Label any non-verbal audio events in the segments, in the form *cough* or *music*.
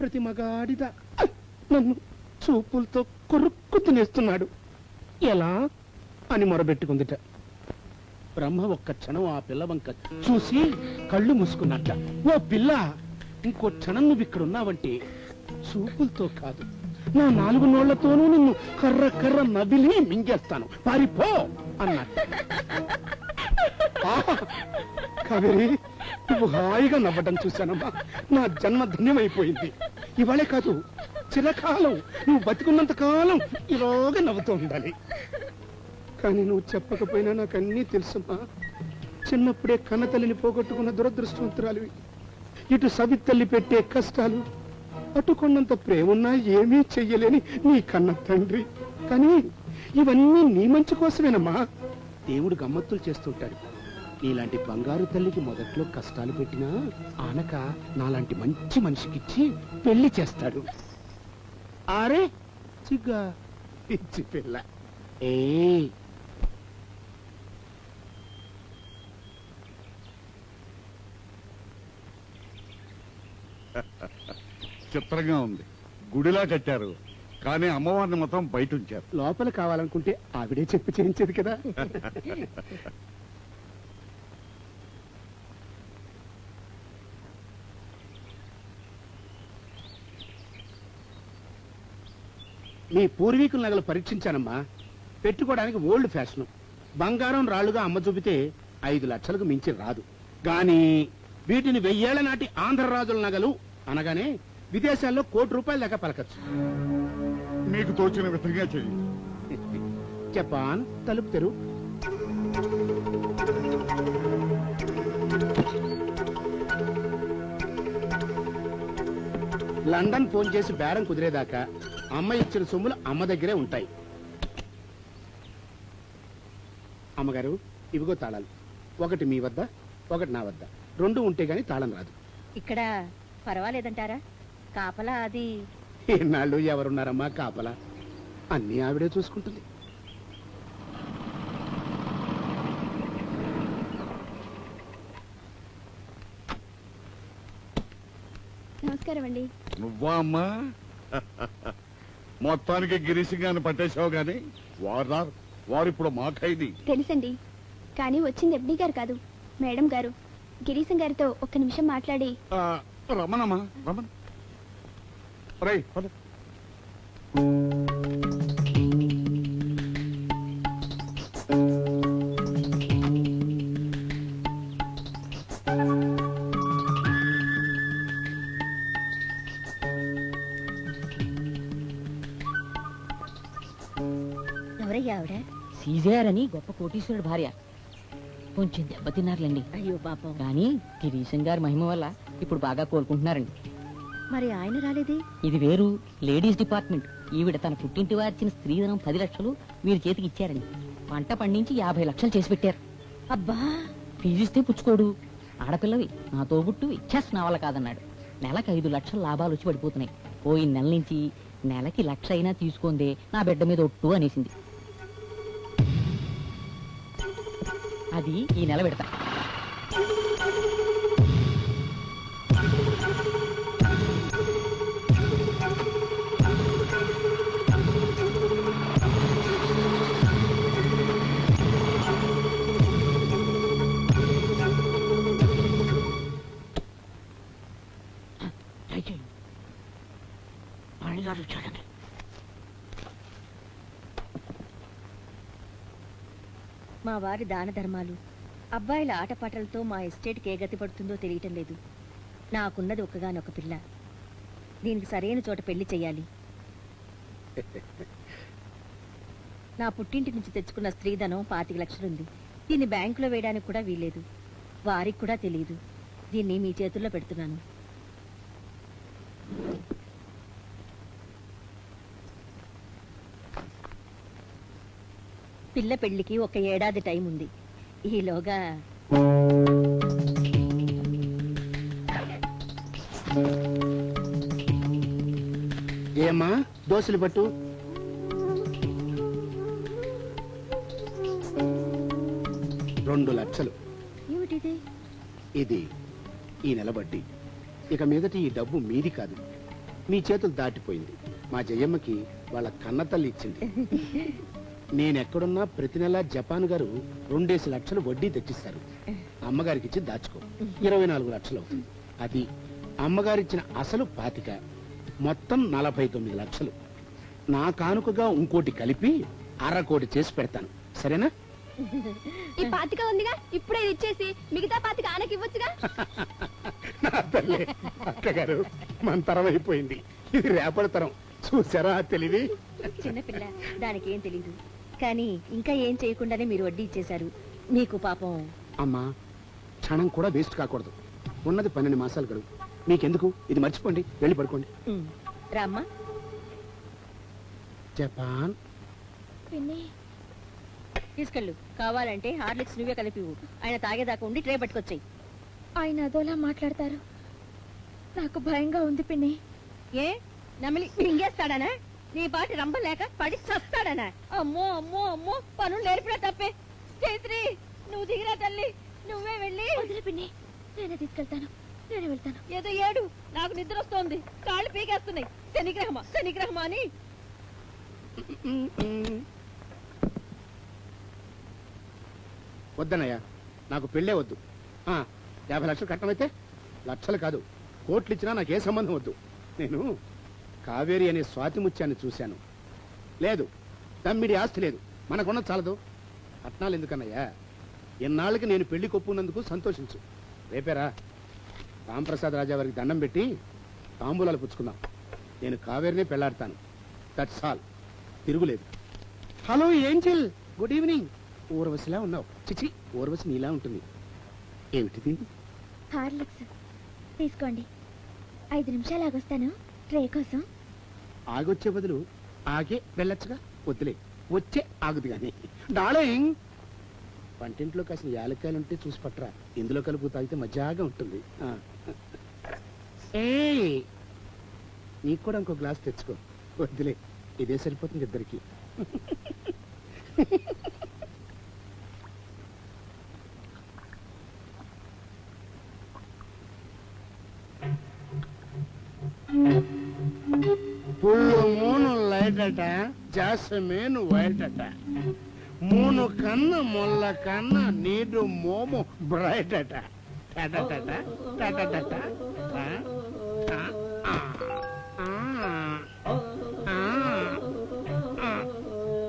ప్రతి మగాడిద నన్ను చూపులతో కొరుక్కు తినేస్తున్నాడు. ఎలా? అని మొరబెట్టుకుందిట. బ్రహ్మ ఒక్క క్షణం ఆ పిల్ల వంక చూసి కళ్ళు మూసుకున్నట్ట. ఓ పిల్ల ఇంకో క్షణం నువ్వు ఇక్కడ ఉన్నావంటే చూపులతో కాదు. నా నాలుగు నోళ్ళతోనూ నిన్ను కర్ర కర్ర నవిలి మింగేస్తాను. పారిపో అన్నట్ట! *laughs* కావేరి నువ్వు హాయిగా నవ్వటం చూశానమ్మా. నా జన్మ ధన్యమైపోయింది. ఇవాళే కాదు చిరకాలం. నువ్వు బతికున్నంత కాలం ఇలాగా నవ్వుతూ ఉండాలి. కానీ నువ్వు చెప్పకపోయినా నాకు అన్నీ తెలుసమ్మా. చిన్నప్పుడే కన్నతల్లిని పోగొట్టుకున్న దురదృష్టవంతురాలు ఇటు సవితల్లి పెట్టే కష్టాలు పట్టుకున్నంత ప్రేమున్నా ఏమీ చెయ్యలేని నీ కన్న తండ్రి. కానీ ఇవన్నీ నీ మంచి కోసమేనమ్మా. దేవుడు గమ్మత్తులు చేస్తుంటాడు నీలాంటి బంగారు తల్లికి మొదట్లో కష్టాలు పెట్టినా ఆనక నాలాంటి మంచి మనిషికిచ్చి పెళ్ళి చేస్తాడు. ఆరే చిగ్గా పిచ్చి పిల్ల. ఏ? చిత్రంగా ఉంది. గుడిలా కట్టారు. కానీ అమ్మవారిని మాత్రం బయట ఉంచారు. లోపల కావాలనుకుంటే ఆవిడే చెప్పి చేయించేది కదా. *laughs* నీ పూర్వీకుల నగలు పరీక్షించానమ్మా. పెట్టుకోవడానికి ఓల్డ్ ఫ్యాషన్. బంగారం రాళ్ళుగా అమ్మ చూపితే ఐదు లక్షలకు మించి రాదు. గాని వీటిని వెయ్యేళ్ళ నాటి ఆంధ్ర రాజుల నగలు అనగానే విదేశాల్లో కోటి రూపాయల దాకా పలకచ్చు. మీకు తోచిన విధంగా చెయ్యి. జపాన్ తలుపు తెరు లండన్ ఫోన్ చేసి బేరం కుదిరేదాకా అమ్మ ఇచ్చిన సొమ్ములు అమ్మ దగ్గరే ఉంటాయి. అమ్మగారు ఇవిగో తాళాలు. ఒకటి మీ వద్ద ఒకటి నా వద్ద. రెండు ఉంటే గాని తాళం రాదు. ఇక్కడ పర్వాలేదంటారా? కాపలా అది. ఎన్నాళ్ళు ఎవరున్నారమ్మా కాపలా? అన్నీ ఆవిడే చూసుకుంటుంది. నమస్కారం అండి నువ్వా అమ్మా? మొత్తానికి గిరీశంగాన్ని పట్టేశావు గాని వారు. వారు ఇప్పుడు మా ఖైదీ తెలుసండి. కానీ వచ్చింది ఎఫ్డి గారు కాదు మేడం గారు. గిరీశం గారితో ఒక్క నిమిషం మాట్లాడి. ఆ, రమణమ్మా రమణ. రై పద. సీజేఆర్ అని గొప్ప కోటీశ్వరుడు భార్య. కొంచెం దెబ్బతిన్నారులేండి అయ్యో పాపం. కానీ గిరీశం గారి మహిమ వల్ల ఇప్పుడు బాగా కోలుకుంటున్నారండి. మరి ఆయన రాలేదే? ఇది వేరు. Ladies department. ఈవిడ తన పుట్టింటి వారిచిన స్త్రీధనం పది లక్షలు వీరి చేతికి ఇచ్చారండి. పంట పండించి యాభై లక్షలు చేసి పెట్టారు. అబ్బా! ఫీజిస్తే పుచ్చుకోడు. ఆడపిల్లవి నా తోబుట్టువి చెస్ నా వల్ల కాదన్నాడు. నెలకు ఐదు లక్షల లాభాలు వచ్చి పడిపోతున్నాయి. పోయిన నెల నుంచి నెలకి లక్ష అయినా తీసుకుందే నా బిడ్డ మీద ఒట్టు అనేసింది. అది ఈ నెల పెడతా పని పనిగారు వచ్చాడండి మా వారి దాన ధర్మాలు. అబ్బాయిల ఆటపాటలతో మా ఎస్టేట్కి ఏ గతి పడుతుందో తెలియటం లేదు. నాకున్నది ఒక్కగానొక పిల్ల. దీనికి సరైన చోట పెళ్ళి చెయ్యాలి. *laughs* నా పుట్టింటి నుంచి తెచ్చుకున్న స్త్రీధనం పాతిక లక్షలుంది. దీన్ని బ్యాంకులో వేయడానికి కూడా వీల్లేదు. వారికి కూడా తెలియదు దీన్ని మీ చేతుల్లో పెడుతున్నాను. పిల్ల పెళ్ళికి ఒక ఏడాది టైం ఉంది. ఈలోగా ఏమ్మా దోశలు పట్టు. రెండు లక్షలు. ఏమిటిది? ఇది ఈ నెల బడ్డీ ఇక మీదట ఈ డబ్బు మీది కాదు. మీ చేతులు దాటిపోయింది. మా జయమ్మకి వాళ్ళ కన్న తల్లి ఇచ్చింది. *laughs* నేనెక్కడున్నా ప్రతి నెల జపాన్ గారు రెండేసి లక్షలు వడ్డీ తెచ్చిస్తారు. అమ్మగారికి ఇచ్చి దాచుకో. ఇరవై నాలుగు లక్షలు అవుతుంది. అది అమ్మగారిచ్చిన అసలు పాతిక మొత్తం నలభై తొమ్మిది లక్షలు. నా కానుకగా ఇంకోటి కలిపి అర కోటి చేసి పెడతాను. సరేనా? ఈ పాతిక ఉందిగా ఇప్పుడే ఇది ఇచ్చేసి మిగతా పాతిక ఆనకి ఇవ్వచ్చుగా *laughs* నా తల్లి అక్కగారు మన తరం అయిపోయింది. ఇది రేపటి తరం. చూసారా తెలివి? చిన్నపిల్ల దానికి ఏం తెలీదు. కానీ ఇంకా ఏం చేయకుండానే మీరు వడ్డీ ఇచ్చేశారు. మీకు పాపం. అమ్మా క్షణం కూడా వేస్ట్ కాకూడదు. ఉన్నది పన్నెండు మాసాలు గడువు. మీకెందుకు? ఇది మర్చిపోండి వెళ్ళి పడుకోండి. ఉమ్, రామ్మా జపాన్. పిన్ని. తీసుకెళ్ళు. కావాలంటే హార్లిక్స్ నువ్వే కలిపి ఇవ్వు. ఆయన తాగేదాకా ఉండి ట్రే పట్టుకొచ్చాయి. ఆయన అదోలా మాట్లాడతారు. నాకు భయంగా ఉంది పిన్ని. ఏ? నమిలి మింగేస్తాడనా? నీ పాటి రంబ లేక పడి చస్తాడనా. అమ్మో అమ్మో అమ్మో పనులు నేర్పినా తప్పే. చైత్రి నువ్వు దిగిరా తల్లి. నువ్వే వెళ్ళి. వదిలే పిన్ని నేనే తీసుకెళ్తాను నేనే వెళ్తాను. ఏదో ఏడు నాకు నిద్ర వస్తోంది. కాళ్ళు పీకేస్తున్నాయి. శనిగ్రహమా శనిగ్రహమా అని. వద్దనయ్యా నాకు పెళ్ళే వద్దు. ఆ, యాభై లక్షలు కట్టమైతే లక్షలు కాదు. కోట్లు ఇచ్చినా నాకు ఏ సంబంధం వద్దు. నేను కావేరి అనే స్వాతి ముత్యాన్ని చూశాను. లేదు తమ్మిడి ఆస్తి లేదు. మనకున్న చాలదు. పట్నాలు ఎందుకన్నయ్యా? ఇన్నాళ్ళకి నేను పెళ్ళి కొప్పున్నందుకు సంతోషించు. రేపేరా? రాంప్రసాద్ రాజా వారికి దండం పెట్టి తాంబూలాలు పుచ్చుకుందాం. నేను కావేరినే పెళ్ళాడతాను. దట్స్ ఆల్ తిరుగులేదు. Hello angel? Good evening. ఊర్వశిలా ఉన్నావు. చిచి ఊర్వశి నీలా ఉంటుంది. ఏమిటిది? హార్లిక్స్. తీసుకోండి. ఐదు నిమిషాలు ఆగొస్తాను. ట్రే కోసం. ఆగొచ్చే బదులు ఆగే వెళ్ళొచ్చుగా? వద్దులే. వచ్చే ఆగుదు కానీ డాలింగ్ వంటింట్లో కాసిన యాలక్కాయలు ఉంటే చూసి పట్టరా. ఇందులో కలుపు తాగితే మజాగా ఉంటుంది. ఆ. నీకు కూడా ఇంకో గ్లాస్ తెచ్చుకో. వద్దులే. ఇదే సరిపోతుంది ఇద్దరికి. పుల్లు *laughs* ఏంటట లైట్ జాసమేను వైట్ అట మూను కన్న మొల్ల కన్న నీడు మోము బ్రైట్ అట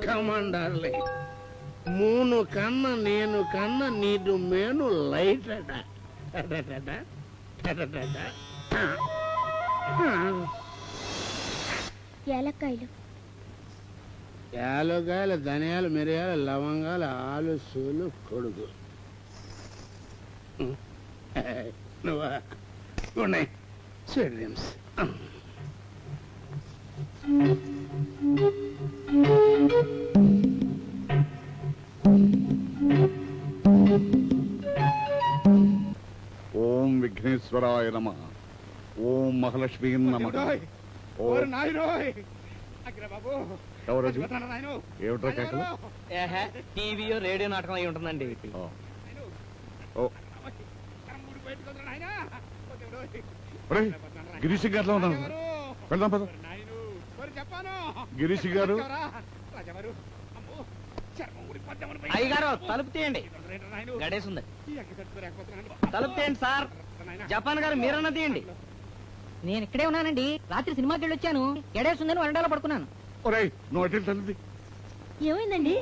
కమాండర్లే ఆ, మూను కన్న నేను కన్న నీడు మేను లైట్ అట ఎలకాయలు యాలకాయలు ధనియాలు మిరియాలు లవంగాలు ఆలు సూలు కొడుకు. నువ్వా? Sweet dreams. ఓం విఘ్నేశ్వరాయ నమ. ఓం మహాలక్ష్మీ నమ. ఓం ఎవరది ఏమిట్రా కేకలు? టీవీయో రేడియో నాటకం అయి ఉంటుందండి. ఓ. ఓ. ఒరేయ్, గిరీష్ గారిలో ఉన్నాను వెళ్దాం పద. గిరీష్ గారు. అయ్యగారు తలుపు తీయండి. గడేసుంది. తలుపు తీయండి సార్. జపాన్ గారు మీరన్నా తీయండి. నేను ఇక్కడే ఉన్నానండి. రాత్రి సినిమాకి వెళ్ళి వచ్చాను ఎడేస్తుందని వరండాలో పడుకున్నాను. ఒరేయ్ నువ్వు అటు తల్లిది ఏమైందండి?